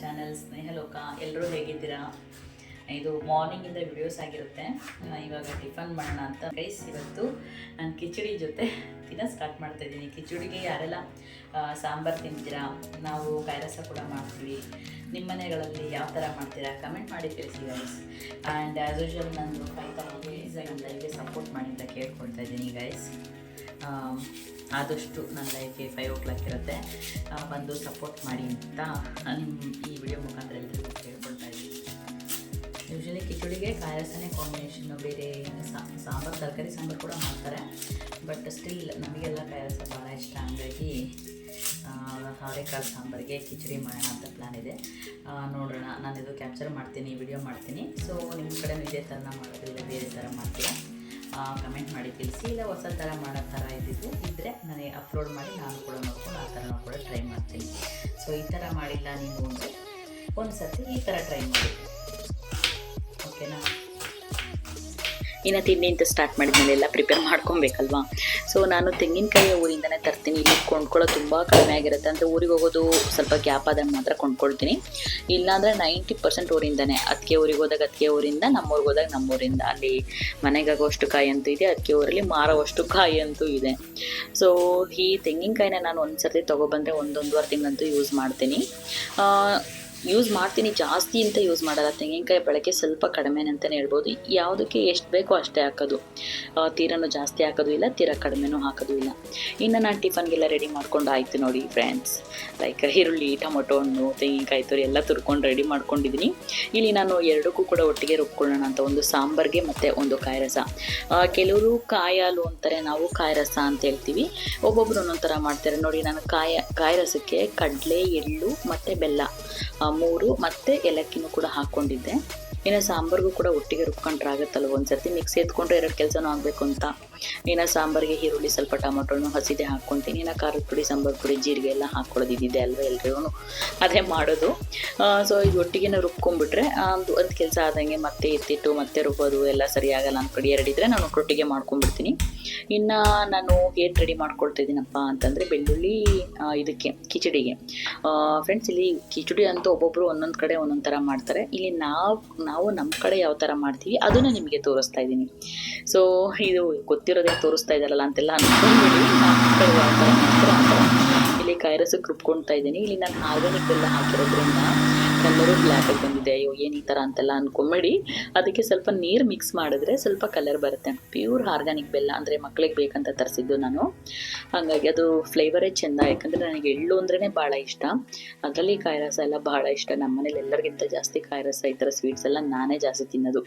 Channel Snehaloka ಎಲ್ಲರೂ ಹೇಗಿದ್ದೀರಾ? ಇದು ಮಾರ್ನಿಂಗಿಂದ ವಿಡಿಯೋಸ್ ಆಗಿರುತ್ತೆ. ಇವಾಗ ಟಿಫನ್ ಮಾಡೋಣ ಅಂತ ಗೈಸ್ ಇವತ್ತು ನಾನು ಕಿಚಡಿ ಜೊತೆ ತಿನ್ನ ಸ್ಟಾರ್ಟ್ ಮಾಡ್ತಾ ಇದ್ದೀನಿ. ಕಿಚಡಿಗೆ ಯಾರೆಲ್ಲ ಸಾಂಬಾರು ತಿಂತೀರಾ? ನಾವು ಕೈರಸ ಕೂಡ ಮಾಡ್ತೀವಿ. ನಿಮ್ಮ ಮನೆಗಳಲ್ಲಿ ಯಾವ ಥರ ಮಾಡ್ತೀರಾ? ಕಮೆಂಟ್ ಮಾಡಿ ತಿಳಿಸಿ ಗೈಸ್ ಆ್ಯಂಡ್ ಆ್ಯಸ್ ಯೂಶಲ್ ನಾನು ಫೈವ್ ನನ್ನ ಲೈವ್ಗೆ ಸಪೋರ್ಟ್ ಮಾಡಿ ಅಂತ ಕೇಳ್ಕೊಳ್ತಾ ಇದ್ದೀನಿ ಗೈಸ್ ಆದಷ್ಟು ನನ್ನ ಲೈಫ್ಗೆ ಫೈವ್ ಓ ಕ್ಲಾಕ್ ಇರುತ್ತೆ ಬಂದು ಸಪೋರ್ಟ್ ಮಾಡಿ ಅಂತ ನಿಮ್ಮ ಈ ವಿಡಿಯೋ ಮುಖಾಂತರ ಎಲ್ಲರಿಗೂ ಕೇಳ್ಕೊಳ್ತಾ ಇದ್ದೀನಿ. ಯೂಶ್ವಲಿ ಕಿಚುಡಿಗೆ ಕಾಯಸನೇ ಕಾಂಬಿನೇಷನ್ನು ಬೇರೆ ಸಾಂಬಾರು, ತರಕಾರಿ, ಸಾಂಬಾರು ಕೂಡ ಮಾಡ್ತಾರೆ. ಬಟ್ ಸ್ಟಿಲ್ ನಮಗೆಲ್ಲ ಕಾಯಸ ಭಾಳ ಇಷ್ಟ. ಹಂಗಾಗಿ ಅವರೆಕಾಳು ಸಾಂಬಾರಿಗೆ ಕಿಚಡಿ ಮಾಡೋಣ ಅಂತ ಪ್ಲ್ಯಾನ್ ಇದೆ. ನೋಡೋಣ. ನಾನು ಇದು ಕ್ಯಾಪ್ಚರ್ ಮಾಡ್ತೀನಿ ವಿಡಿಯೋ ಮಾಡ್ತೀನಿ. ಸೊ ನಿಮ್ಮ ಕಡೆ ಇದೇ ಥರ ಮಾಡೋದಿಲ್ಲ ಬೇರೆ ಥರ ಮಾಡ್ತೀರಾ? ಕಮೆಂಟ್ ಮಾಡಿ ತಿಳಿಸಿ. ಇಲ್ಲ ಹೊಸ ಥರ ಮಾಡೋ ಥರ ಇದ್ದಿದ್ದು ಇದ್ದರೆ ನನಗೆ ಅಪ್ಲೋಡ್ ಮಾಡಿ ನಾನು ಕೂಡ ನೋಡ್ಕೊಂಡು ಆ ಥರ ಕೂಡ ಟ್ರೈ ಮಾಡ್ತೀನಿ ಸೊ ಈ ಥರ ಮಾಡಿಲ್ಲ ನೀವು ಅಂದರೆ ಒಂದು ಸರ್ತಿ ಈ ಥರ ಟ್ರೈ ಮಾಡಿ. ಓಕೆನಾ ಇನ್ನು ತಿಂಡಿ ಅಂತ ಸ್ಟಾರ್ಟ್ ಮಾಡಿದ್ಮೇಲೆ ಎಲ್ಲ ಪ್ರಿಪೇರ್ ಮಾಡ್ಕೊಬೇಕಲ್ವಾ? ಸೊ ನಾನು ತೆಂಗಿನಕಾಯಿಯ ಊರಿಂದನೇ ತರ್ತೀನಿ. ಇಲ್ಲಿ ಕೊಂಡ್ಕೊಳ್ಳೋದು ತುಂಬ ಕಡಿಮೆ ಆಗಿರುತ್ತೆ. ಅಂದರೆ ಊರಿಗೆ ಹೋಗೋದು ಸ್ವಲ್ಪ ಗ್ಯಾಪ್ ಆದಾಗ ಮಾತ್ರ ಕೊಂಡ್ಕೊಳ್ತೀನಿ. ಇಲ್ಲಾಂದರೆ ನೈಂಟಿ ಪರ್ಸೆಂಟ್ ಊರಿಂದನೇ. ಅದಕ್ಕೆ ಊರಿಗೆ ಹೋದಾಗ ಅದಕ್ಕೆ ಊರಿಂದ, ನಮ್ಮೂರಿಗೆ ಹೋದಾಗ ನಮ್ಮೂರಿಂದ. ಅಲ್ಲಿ ಮನೆಗಾಗುವಷ್ಟು ಕಾಯಿ ಅಂತೂ ಇದೆ ಅದಕ್ಕೆ ಊರಲ್ಲಿ ಮಾರೋವಷ್ಟು ಕಾಯಿ ಅಂತೂ ಇದೆ. ಸೊ ಈ ತೆಂಗಿನಕಾಯಿನ ನಾನು ಒಂದು ಸರ್ತಿ ತೊಗೊಬಂದರೆ ಒಂದೊಂದುವರೆ ತಿಂಗಳಂತೂ ಯೂಸ್ ಮಾಡ್ತೀನಿ. ಯೂಸ್ ಮಾಡ್ತೀನಿ, ಜಾಸ್ತಿ ಅಂತ ಯೂಸ್ ಮಾಡೋಲ್ಲ. ತೆಂಗಿನಕಾಯಿ ಬಳಕೆ ಸ್ವಲ್ಪ ಕಡಿಮೆ ಅಂತಲೇ ಹೇಳ್ಬೋದು. ಯಾವುದಕ್ಕೆ ಎಷ್ಟು ಬೇಕೋ ಅಷ್ಟೇ ಹಾಕೋದು. ತೀರನ್ನು ತೀರನೂ ಜಾಸ್ತಿ ಹಾಕೋದು ಇಲ್ಲ, ತೀರ ಕಡಿಮೆನೂ ಹಾಕೋದು ಇಲ್ಲ. ಇನ್ನು ನಾನು ಟಿಫನ್ಗೆಲ್ಲ ರೆಡಿ ಮಾಡ್ಕೊಂಡು ಆಯಿತು ನೋಡಿ ಫ್ರೆಂಡ್ಸ್ ಲೈಕ್ ಈರುಳ್ಳಿ, ಟೊಮೊಟೊ, ಹಣ್ಣು, ತೆಂಗಿನಕಾಯಿ, ತುರಿ ಎಲ್ಲ ತುರ್ಕೊಂಡು ರೆಡಿ ಮಾಡ್ಕೊಂಡಿದ್ದೀನಿ ಇಲ್ಲಿ ನಾನು ಎರಡಕ್ಕೂ ಕೂಡ ಒಟ್ಟಿಗೆ ರುಬ್ಕೊಳ್ಳೋಣ ಅಂತ ಒಂದು ಸಾಂಬಾರ್ಗೆ ಮತ್ತು ಒಂದು ಕಾಯಿ ರಸ. ಕೆಲವರು ಕಾಯಾಲು ಅಂತಾರೆ, ನಾವು ಕಾಯಿ ರಸ ಅಂತ ಹೇಳ್ತೀವಿ. ಒಬ್ಬೊಬ್ರು ಒಂದೊಂದು ಥರ ಮಾಡ್ತಾರೆ. ನೋಡಿ, ನಾನು ಕಾಯ, ಕಾಯಿ ರಸಕ್ಕೆ ಕಡಲೆ, ಎಳ್ಳು ಮತ್ತು ಬೆಲ್ಲ. ಮೂರು ಮತ್ತೆ ಏಲಕ್ಕಿನೂ ಕೂಡ ಹಾಕೊಂಡಿದ್ದೆ. ಇನ್ನು ಸಾಂಬಾರ್ಗೂ ಕೂಡ ಒಟ್ಟಿಗೆ ರುಬ್ಕೊಂಡ್ರೆ ಆಗುತ್ತಲ್ಲ ಒಂದು ಸರ್ತಿ ಮಿಕ್ಸಿ ಎತ್ಕೊಂಡ್ರೆ ಎರಡು ಕೆಲಸನೂ ಆಗಬೇಕು ಅಂತ. ಇನ್ನು ಸಾಂಬಾರಿಗೆ ಈರುಳ್ಳಿ ಸ್ವಲ್ಪ ಟೊಮೊಟೊನು ಹಸಿದೆ ಹಾಕ್ಕೊತೀನಿ ಇನ್ನು ಖಾರದ ಪುಡಿ, ಸಾಂಬಾರು ಪುಡಿ, ಜೀರಿಗೆ ಎಲ್ಲ ಹಾಕ್ಕೊಳ್ಳೋದಿದ್ದಿದೆ ಅಲ್ವಾ ಎಲ್ರಿಗೂ ಅದೇ ಮಾಡೋದು. ಸೊ ಇದು ಒಟ್ಟಿಗೆನ ರುಬ್ಕೊಂಡ್ಬಿಟ್ರೆ ಒಂದು ಒಂದು ಕೆಲಸ ಆದಂಗೆ ಮತ್ತೆ ಎತ್ತಿಟ್ಟು, ಮತ್ತೆ ರುಬ್ಬೋದು, ಎಲ್ಲ ಸರಿಯಾಗಲ್ಲ ನಾನು ಕಡೆ ಎರಡಿದ್ರೆ ನಾನು ಒಟ್ಟಿಗೆ ಮಾಡ್ಕೊಂಡ್ಬಿಡ್ತೀನಿ. ಇನ್ನು ನಾನು ಏನು ರೆಡಿ ಮಾಡ್ಕೊಳ್ತಿದ್ದೀನಪ್ಪ ಅಂತಂದರೆ ಬೆಳ್ಳುಳ್ಳಿ ಇದಕ್ಕೆ, ಕಿಚಡಿಗೆ. ಫ್ರೆಂಡ್ಸ್ ಇಲ್ಲಿ ಕಿಚಡಿ ಅಂತೂ ಒಬ್ಬೊಬ್ಬರು ಒಂದೊಂದು ಕಡೆ ಒಂದೊಂದು ಥರ ಮಾಡ್ತಾರೆ. ಇಲ್ಲಿ ನಾವು ನಾವು ನಮ್ಮ ಕಡೆ ಯಾವ ಥರ ಮಾಡ್ತೀವಿ, ಅದನ್ನು ನಿಮಗೆ ತೋರಿಸ್ತಾ ಇದ್ದೀನಿ ಸೊ ಇದು ಗೊತ್ತಿರೋದೇ ತೋರಿಸ್ತಾ ಇದ್ದಾರಲ್ಲ ಅಂತೆಲ್ಲ ಥರ ಇಲ್ಲಿ ಕೈರಸಕ್ಕೆ ರುಬ್ಕೊಳ್ತಾ ಇದ್ದೀನಿ. ಇಲ್ಲಿ ನಾನು ಆರ್ಗಾನಿಕ್ ಎಲ್ಲ ಹಾಕಿರೋದ್ರಿಂದ ಕಲರು ಬ್ಲ್ಯಾಕ್ ಆಗಿ ಬಂದಿದೆ. ಅಯ್ಯೋ, ಏನು ಈ ಥರ ಅಂತೆಲ್ಲ ಅನ್ಕೊಂಬಿಡಿ. ಅದಕ್ಕೆ ಸ್ವಲ್ಪ ನೀರು ಮಿಕ್ಸ್ ಮಾಡಿದ್ರೆ ಸ್ವಲ್ಪ ಕಲರ್ ಬರುತ್ತೆ ಪ್ಯೂರ್ ಆರ್ಗಾನಿಕ್ ಬೆಲ್ಲ ಅಂದರೆ ಮಕ್ಕಳಿಗೆ ಬೇಕಂತ ತರಿಸಿದ್ದು ನಾನು. ಹಾಗಾಗಿ ಅದು ಫ್ಲೇವರೇ ಚೆಂದ. ಯಾಕಂದರೆ ನನಗೆ ಎಳ್ಳು ಅಂದ್ರೇ ಭಾಳ ಇಷ್ಟ. ಅದರಲ್ಲಿ ಕಾಯಿ ರಸ ಎಲ್ಲ ಭಾಳ ಇಷ್ಟ. ನಮ್ಮ ಮನೇಲಿ ಎಲ್ಲರಿಗಿಂತ ಜಾಸ್ತಿ ಕಾಯಿ ರಸ ಈ ಥರ ಸ್ವೀಟ್ಸ್ ಎಲ್ಲ ನಾನೇ ಜಾಸ್ತಿ ತಿನ್ನೋದು.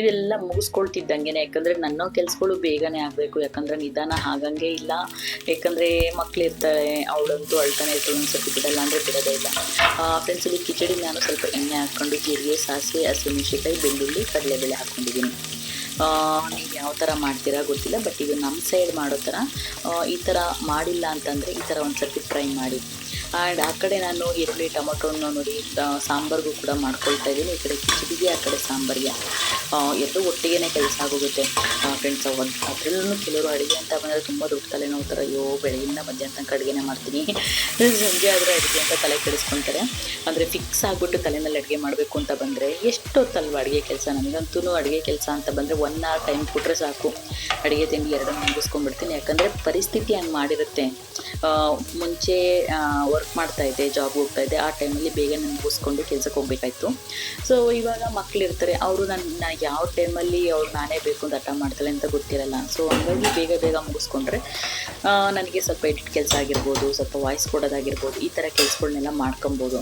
ಇದೆಲ್ಲ ಮುಗಿಸ್ಕೊಳ್ತಿದ್ದಂಗೆ ಯಾಕಂದರೆ ನನ್ನ ಕೆಲಸಗಳು ಬೇಗನೆ ಆಗಬೇಕು. ಯಾಕಂದರೆ ನಿಧಾನ ಆಗಂಗೆ ಇಲ್ಲ. ಯಾಕಂದರೆ ಮಕ್ಕಳಿರ್ತಾರೆ ಅವಳಂತೂ ಅಳ್ತಾನೆ ಇರ್ತಾಳೆ ಒಂದ್ಸತಿ ಬಿಡಲ್ಲ ಅಂದರೆ ಬಿಡೋದೇ ಇಲ್ಲ. ಫ್ರೆಂಡ್ಸ್ ಇಲ್ಲಿ ಕಿಚಡಿ ನಾನು ಸ್ವಲ್ಪ ಎಣ್ಣೆ ಹಾಕ್ಕೊಂಡು, ಜೀರಿಗೆ, ಸಾಸಿವೆ ಹಸಿಮೆಣಸಿಕಾಯಿ ಬೆಳ್ಳುಳ್ಳಿ, ಕಡಲೆಬೇಳೆ ಹಾಕ್ಕೊಂಡಿದ್ದೀನಿ ನೀವು ಯಾವ ಥರ ಮಾಡ್ತೀರಾ ಗೊತ್ತಿಲ್ಲ ಬಟ್ ಇದು ನಮ್ಮ ಸೈಡ್ ಮಾಡೋ ಥರ ಈ ಥರ ಮಾಡಿಲ್ಲ ಅಂತಂದರೆ ಈ ಥರ ಒಂದು ಸರ್ತಿ ಟ್ರೈ ಮಾಡಿ. ಆ್ಯಂಡ್ ಆ ಕಡೆ ನಾನು ಈರುಳ್ಳಿ ಟೊಮೊಟೊನ ನೋಡಿ ಸಾಂಬಾರಿಗೂ ಕೂಡ ಮಾಡ್ಕೊಳ್ತಾ ಇದ್ದೀನಿ. ಈ ಕಡೆ ಕಿಚಡಿಗೆ, ಆ ಕಡೆ ಸಾಂಬಾರಿಗೆ. ಎರಡು ಒಟ್ಟಿಗೆ ಕೆಲಸ ಆಗೋಗುತ್ತೆ ಫ್ರೆಂಡ್ಸ್ ಅದರಲ್ಲೂ ಕೆಲವರು ಅಡುಗೆ ಅಂತ ಬಂದರೆ ತುಂಬ ದೊಡ್ಡ ತಲೆ ನೋಡ್ತಾರೆ ಅಯ್ಯೋ ಬೆಳಗಿಂದ ಮಧ್ಯಾಹ್ನ ತನಕ ಅಡುಗೆನೇ ಮಾಡ್ತೀನಿ. ಸಂಜೆ ಆದರೆ ಅಡುಗೆ ಅಂತ ತಲೆ ಕೆಡಿಸ್ಕೊತಾರೆ. ಅಂದರೆ ಫಿಕ್ಸ್ ಆಗಿಬಿಟ್ಟು ತಲೆ ಮೇಲೆ ಅಡುಗೆ ಮಾಡಬೇಕು ಅಂತ ಬಂದರೆ, ಎಷ್ಟೊತ್ತಲ್ವ ಅಡುಗೆ ಕೆಲಸ? ನನಗಂತೂ ಅಡುಗೆ ಕೆಲಸ ಅಂತ ಬಂದರೆ ಒನ್ ಅವರ್ ಟೈಮ್ ಕೊಟ್ಟರೆ ಸಾಕು. ಅಡುಗೆ ತಿಂಡಿ ಎರಡನ್ನು ಮುಗಿಸ್ಕೊಂಡ್ಬಿಡ್ತೀನಿ. ಯಾಕಂದರೆ ಪರಿಸ್ಥಿತಿ ಹಂಗೆ ಮಾಡಿರುತ್ತೆ. ಮುಂಚೆ ವರ್ಕ್ ಮಾಡ್ತಾ ಇದ್ದೆ ಜಾಬ್ ಹೋಗ್ತಾ ಇದ್ದೆ ಆ ಟೈಮಲ್ಲಿ ಬೇಗನೆ ಮುಗಿಸ್ಕೊಂಡು ಕೆಲಸಕ್ಕೆ ಹೋಗ್ಬೇಕಾಯ್ತು. ಸೊ ಇವಾಗ ಮಕ್ಳು ಇರ್ತಾರೆ, ಅವರು ನನ್ನ ಯಾವ ಟೈಮಲ್ಲಿ ಅವ್ರು ನಾನೇ ಬೇಕು ಅಂತ ಹಠ ಮಾಡ್ತಾಳೆ ಅಂತ ಗೊತ್ತಿರಲ್ಲ. ಸೊ ಹಂಗಾಗಿ ಬೇಗ ಬೇಗ ಮುಗಿಸ್ಕೊಂಡ್ರೆ ನನಗೆ ಸ್ವಲ್ಪ ಎಡಿಟ್ ಕೆಲಸ ಆಗಿರ್ಬೋದು, ಸ್ವಲ್ಪ ವಾಯ್ಸ್ ಕೊಡೋದಾಗಿರ್ಬೋದು, ಈ ಥರ ಕೆಲಸಗಳನ್ನೆಲ್ಲ ಮಾಡ್ಕೊಬೋದು.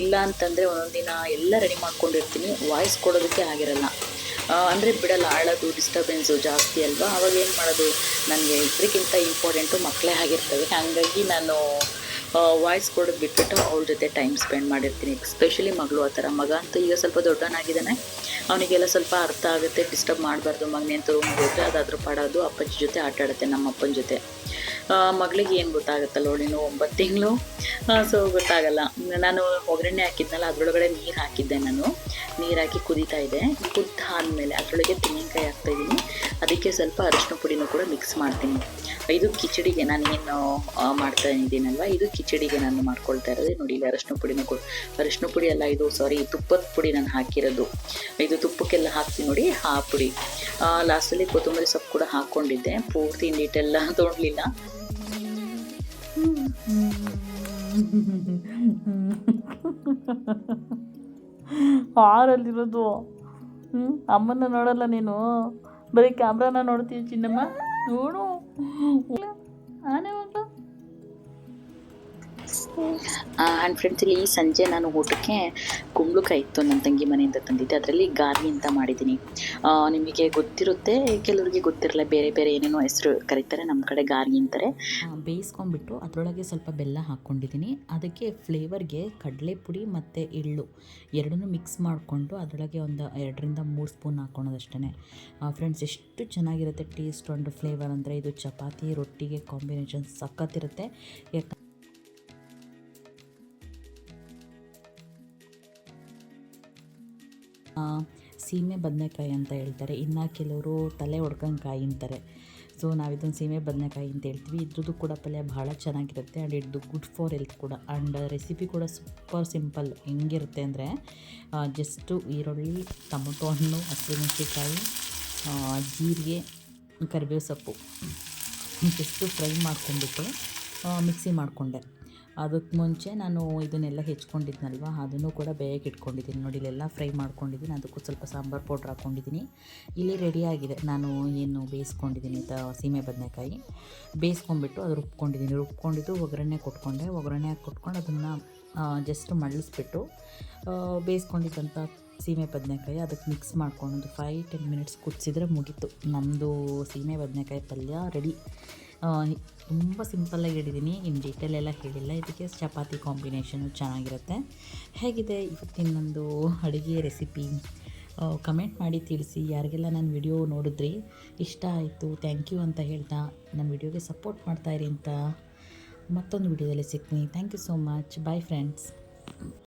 ಇಲ್ಲ ಅಂತಂದರೆ ಒಂದೊಂದು ದಿನ ಎಲ್ಲ ರೆಡಿ ಮಾಡ್ಕೊಂಡಿರ್ತೀನಿ ವಾಯ್ಸ್ ಕೊಡೋದಕ್ಕೆ ಆಗಿರಲ್ಲ. ಅಂದರೆ ಬಿಡಲ್ಲ ಆಳೋದು ಡಿಸ್ಟರ್ಬೆನ್ಸು ಜಾಸ್ತಿ ಅಲ್ವಾ? ಅವಾಗ ಏನು ಮಾಡೋದು? ನನಗೆ ಇದಕ್ಕಿಂತ ಇಂಪಾರ್ಟೆಂಟು ಮಕ್ಕಳೇ ಆಗಿರ್ತವೆ. ಹಾಗಾಗಿ ನಾನು ವಾಯ್ಸ್ ಕೊಡೋದು ಬಿಟ್ಬಿಟ್ಟು ಅವ್ರ ಜೊತೆ ಟೈಮ್ ಸ್ಪೆಂಡ್ ಮಾಡಿರ್ತೀನಿ. ಎಸ್ಪೆಷಲಿ ಮಗಳು ಆ ಥರ. ಮಗ ಅಂತೂ ಈಗ ಸ್ವಲ್ಪ ದೊಡ್ಡವನಾಗಿದ್ದಾನೆ. ಅವನಿಗೆಲ್ಲ ಸ್ವಲ್ಪ ಅರ್ಥ ಆಗುತ್ತೆ ಡಿಸ್ಟರ್ಬ್ ಮಾಡಬಾರ್ದು. ಮಗನೇ ಅಂತ ರೂಮ್ಗೆ ಹೋದರೆ ಅದಾದರೂ ಪಾಡೋದು, ಅಪ್ಪಾಜಿ ಜೊತೆ ಆಟ ಆಡುತ್ತೆ ನಮ್ಮ ಅಪ್ಪನ ಜೊತೆ. ಮಗಳಿಗೆ ಏನು ಗೊತ್ತಾಗುತ್ತಲ್ಲ ನೋಡಿನೋ ಒಂಬತ್ತು ತಿಂಗಳು? ಸೊ ಗೊತ್ತಾಗಲ್ಲ. ನಾನು ಒಗ್ಗರಣೆ ಹಾಕಿದ್ನಲ್ಲ ಅದರೊಳಗಡೆ ನೀರು ಹಾಕಿದ್ದೆ ನಾನು. ನೀರು ಹಾಕಿ ಕುದೀತಾ ಇದೆ. ಕುದ್ದ ಆದಮೇಲೆ ಅದರೊಳಗೆ ತೆಂಗಿನಕಾಯಿ ಹಾಕ್ತಾಯಿದ್ದೀನಿ ಅದಕ್ಕೆ ಸ್ವಲ್ಪ ಅರಿಶಿನ ಪುಡಿನೂ ಕೂಡ ಮಿಕ್ಸ್ ಮಾಡ್ತೀನಿ. ಇದು ಕಿಚಡಿಗೆ ನಾನೇನು ಆ, ಮಾಡ್ತಾ ಇದ್ದೀನಲ್ವ ಇದು ಕಿಚಡಿಗೆ ನಾನು ಮಾಡ್ಕೊಳ್ತಾ ಇರೋದು ನೋಡಿ ಇಲ್ಲಿ ಅರಿಶಿನ ಪುಡಿನೂ ಕೂಡ. ಅರಿಶಿನ ಪುಡಿ ಅಲ್ಲ ಇದು ಸಾರಿ ತುಪ್ಪದ ಪುಡಿ ನಾನು ಹಾಕಿರೋದು. ಇದು ತುಪ್ಪಕ್ಕೆಲ್ಲ ಹಾಕ್ತೀನಿ ನೋಡಿ ಆ ಪುಡಿ. ಲಾಸ್ಟಲ್ಲಿ ಕೊತ್ತಂಬರಿ ಸೊಪ್ಪು ಕೂಡ ಹಾಕ್ಕೊಂಡಿದ್ದೆ ಪೂರ್ತಿ ನೀಟೆಲ್ಲ ತೊಗೊಳ್ಲಿಲ್ಲ ಆರಲ್ಲಿರೋದು ಹ್ಞೂ ಅಮ್ಮನ ನೋಡಲ್ಲ ನೀನು? ಬರೀ ಕ್ಯಾಮ್ರಾನ ನೋಡ್ತೀವಿ ಚಿನ್ನಮ್ಮ? ನೋಡು. ಆ್ಯಂಡ್ ಫ್ರೆಂಡ್ಸ್ ಇಲ್ಲಿ ಸಂಜೆ ನಾನು ಊಟಕ್ಕೆ ಕುಂಬಳಕಾಯಿ ಇತ್ತು ನನ್ನ ತಂಗಿ ಮನೆಯಿಂದ ತಂದಿದ್ದೆ. ಅದರಲ್ಲಿ ಗಾರ್ಗಿ ಅಂತ ಮಾಡಿದ್ದೀನಿ. ನಿಮಗೆ ಗೊತ್ತಿರುತ್ತೆ, ಕೆಲವರಿಗೆ ಗೊತ್ತಿರಲ್ಲ, ಬೇರೆ ಬೇರೆ ಏನೇನೋ ಹೆಸರು ಕರೀತಾರೆ ನಮ್ಮ ಕಡೆ ಗಾರ್ಗಿ ಅಂತಾರೆ. ಬೇಯಿಸ್ಕೊಂಡ್ಬಿಟ್ಟು ಅದರೊಳಗೆ ಸ್ವಲ್ಪ ಬೆಲ್ಲ ಹಾಕ್ಕೊಂಡಿದ್ದೀನಿ. ಅದಕ್ಕೆ ಫ್ಲೇವರ್ಗೆ ಕಡಲೆ ಪುಡಿ ಮತ್ತು ಎಳ್ಳು ಎರಡನ್ನೂ ಮಿಕ್ಸ್ ಮಾಡಿಕೊಂಡು ಅದರೊಳಗೆ ಒಂದು ಎರಡರಿಂದ ಮೂರು ಸ್ಪೂನ್ ಹಾಕ್ಕೊಳೋದಷ್ಟೇ ಫ್ರೆಂಡ್ಸ್ ಎಷ್ಟು ಚೆನ್ನಾಗಿರುತ್ತೆ ಟೇಸ್ಟ್ ಒಂದು ಫ್ಲೇವರ್ ಅಂದರೆ ಇದು ಚಪಾತಿ, ರೊಟ್ಟಿಗೆ ಕಾಂಬಿನೇಷನ್ ಸಖತ್ತಿರುತ್ತೆ ಯಾಕೆ ಸೀಮೆ ಬದನೆಕಾಯಿ ಅಂತ ಹೇಳ್ತಾರೆ. ಇನ್ನು ಕೆಲವರು ತಲೆ ಒಡ್ಕಂಕಾಯಿ ಅಂತಾರೆ. ಸೊ ನಾವಿದೊಂದು ಸೀಮೆ ಬದನೆಕಾಯಿ ಅಂತ ಹೇಳ್ತೀವಿ. ಇದ್ರದ್ದು ಕೂಡ ಪಲ್ಯ ಭಾಳ ಚೆನ್ನಾಗಿರುತ್ತೆ. ಆ್ಯಂಡ್ ಇದು ಗುಡ್ ಫಾರ್ ಹೆಲ್ತ್ ಕೂಡ. ಆ್ಯಂಡ್ ರೆಸಿಪಿ ಕೂಡ ಸೂಪರ್ ಸಿಂಪಲ್ ಹೆಂಗಿರುತ್ತೆ ಅಂದರೆ ಜಸ್ಟು ಈರುಳ್ಳಿ, ಟೊಮೊಟೊ ಹಣ್ಣು ಹಸಿಮೆಣಸಿಕಾಯಿ ಜೀರಿಗೆ, ಕರಿಬೇವು ಸೊಪ್ಪು. ಜಸ್ಟು ಫ್ರೈ ಮಾಡ್ಕೊಂಡ್ಬಿಟ್ಟು ಮಿಕ್ಸಿ ಮಾಡಿಕೊಂಡೆ. ಅದಕ್ಕೆ ಮುಂಚೆ ನಾನು ಇದನ್ನೆಲ್ಲ ಹೆಚ್ಕೊಂಡಿದ್ನಲ್ವ, ಅದನ್ನು ಕೂಡ ಬೇಯಕ್ಕೆ ಇಟ್ಕೊಂಡಿದ್ದೀನಿ. ನೋಡಿ, ಇಲ್ಲೆಲ್ಲ ಫ್ರೈ ಮಾಡ್ಕೊಂಡಿದ್ದೀನಿ. ಅದಕ್ಕೂ ಸ್ವಲ್ಪ ಸಾಂಬಾರು ಪೌಡ್ರ್ ಹಾಕ್ಕೊಂಡಿದ್ದೀನಿ. ಇಲ್ಲಿ ರೆಡಿಯಾಗಿದೆ ನಾನು ಏನು ಬೇಯಿಸ್ಕೊಂಡಿದ್ದೀನಿ ತ ಸೀಮೆ ಬದನೆಕಾಯಿ. ಬೇಯಿಸ್ಕೊಂಡ್ಬಿಟ್ಟು ಅದು ರುಬ್ಕೊಂಡಿದ್ದೀನಿ. ರುಬ್ಕೊಂಡಿದ್ದು ಒಗ್ಗರಣೆ ಕೊಟ್ಕೊಂಡೆ. ಒಗ್ಗರಣೆ ಹಾಕಿ ಕೊಟ್ಕೊಂಡು ಅದನ್ನು ಜಸ್ಟ್ ಮಳ್ಳಿಸ್ಬಿಟ್ಟು ಬೇಯಿಸ್ಕೊಂಡಿದ್ದಂಥ ಸೀಮೆ ಬದನೆಕಾಯಿ ಅದಕ್ಕೆ ಮಿಕ್ಸ್ ಮಾಡ್ಕೊಂಡು ಫೈವ್ ಟೆನ್ ಮಿನಿಟ್ಸ್ ಕುದಿಸಿದ್ರೆ ಮುಗೀತು. ನಮ್ಮದು ಸೀಮೆ ಬದನೆಕಾಯಿ ಪಲ್ಯ ರೆಡಿ ತುಂಬ ಸಿಂಪಲ್ಲಾಗಿ ಹೇಳಿದ್ದೀನಿ ಇನ್ನು ಡೀಟೇಲ್ ಎಲ್ಲ ಹೇಳಿಲ್ಲ. ಇದಕ್ಕೆ ಚಪಾತಿ ಕಾಂಬಿನೇಷನು ಚೆನ್ನಾಗಿರುತ್ತೆ. ಹೇಗಿದೆ ಇವತ್ತಿನ ಒಂದು ಅಡುಗೆ ರೆಸಿಪಿ ಕಮೆಂಟ್ ಮಾಡಿ ತಿಳಿಸಿ. ಯಾರಿಗೆಲ್ಲ ನನ್ನ ವಿಡಿಯೋ ನೋಡಿದ್ರಿ? ಇಷ್ಟ ಆಯಿತು ಥ್ಯಾಂಕ್ ಯು ಅಂತ ಹೇಳ್ತಾ ನನ್ನ ವಿಡಿಯೋಗೆ ಸಪೋರ್ಟ್ ಮಾಡ್ತಾಯಿರಿ ಅಂತ ಮತ್ತೊಂದು ವಿಡಿಯೋದಲ್ಲಿ ಸಿಗ್ತೀನಿ. Thank you so much bye friends